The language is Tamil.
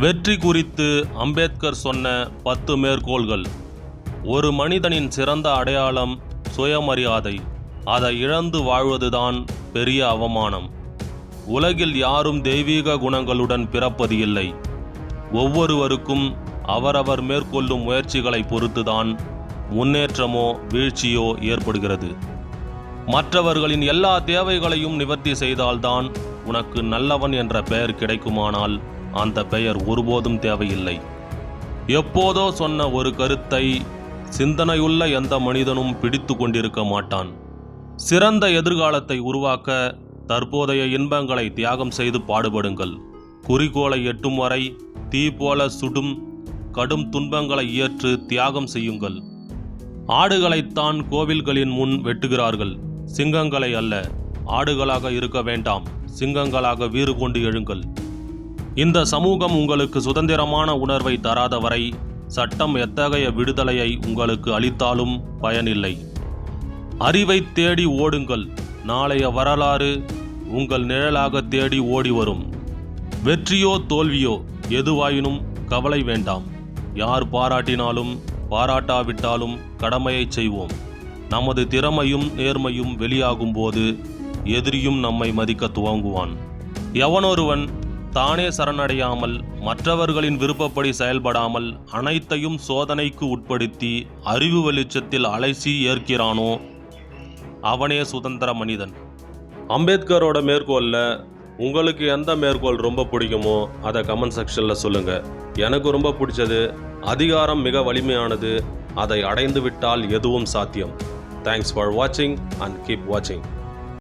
வெற்றி குறித்து அம்பேத்கர் சொன்ன பத்து மேற்கோள்கள். ஒரு மனிதனின் சிறந்த அடையாளம் சுயமரியாதை. அதை இழந்து வாழ்வதுதான் பெரிய அவமானம். உலகில் யாரும் தெய்வீக குணங்களுடன் பிறப்பது இல்லை. ஒவ்வொருவருக்கும் அவரவர் மேற்கொள்ளும் முயற்சிகளை பொறுத்துதான் முன்னேற்றமோ வீழ்ச்சியோ ஏற்படுகிறது. மற்றவர்களின் எல்லா தேவைகளையும் நிவர்த்தி செய்தால்தான் உனக்கு நல்லவன் என்ற பெயர் கிடைக்குமானால் அந்த பெயர் ஒருபோதும் தேவையில்லை. எப்போதோ சொன்ன ஒரு கருத்தை சிந்தனையுள்ள எந்த மனிதனும் பிடித்து கொண்டிருக்க மாட்டான். சிறந்த எதிர்காலத்தை உருவாக்க தற்போதைய இன்பங்களை தியாகம் செய்து பாடுபடுங்கள். குறிக்கோளை எட்டும் வரை தீ போல சுடும் கடும் துன்பங்களை இயற்று தியாகம் செய்யுங்கள். ஆடுகளைத்தான் கோவில்களின் முன் வெட்டுகிறார்கள். சிங்கங்களை அல்ல ஆடுகளாக இருக்க வேண்டாம். சிங்கங்களாக வீறு கொண்டு எழுங்கள். இந்த சமூகம் உங்களுக்கு சுதந்திரமான உணர்வை தராத வரை சட்டம் எத்தகைய விடுதலையை உங்களுக்கு அளித்தாலும் பயனில்லை. அறிவை தேடி ஓடுங்கள். நாளைய வரலாறு உங்கள் நிழலாக தேடி ஓடி வரும். வெற்றியோ தோல்வியோ எதுவாயினும் கவலை வேண்டாம். யார் பாராட்டினாலும் பாராட்டாவிட்டாலும் கடமையை செய்வோம். நமது திறமையும் நேர்மையும் வெளியாகும் போது எதிரியும் நம்மை மதிக்க துவங்குவான். எவனொருவன் தானே சரணடையாமல் மற்றவர்களின் விருப்பப்படி செயல்படாமல் அனைத்தையும் சோதனைக்கு உட்படுத்தி அறிவு வெளிச்சத்தில் அலைசி ஏற்கிறானோ? அவனே சுதந்திர மனிதன். அம்பேத்கரோட மேற்கோளில் உங்களுக்கு எந்த மேற்கோள் ரொம்ப பிடிக்குமோ அதை கமெண்ட் செக்ஷனில் சொல்லுங்கள் எனக்கு ரொம்ப பிடிச்சது அதிகாரம் மிக வலிமையானது அதை அடைந்து விட்டால் எதுவும் சாத்தியம். தேங்க்ஸ் ஃபார் வாட்சிங் அண்ட் கீப் வாட்சிங்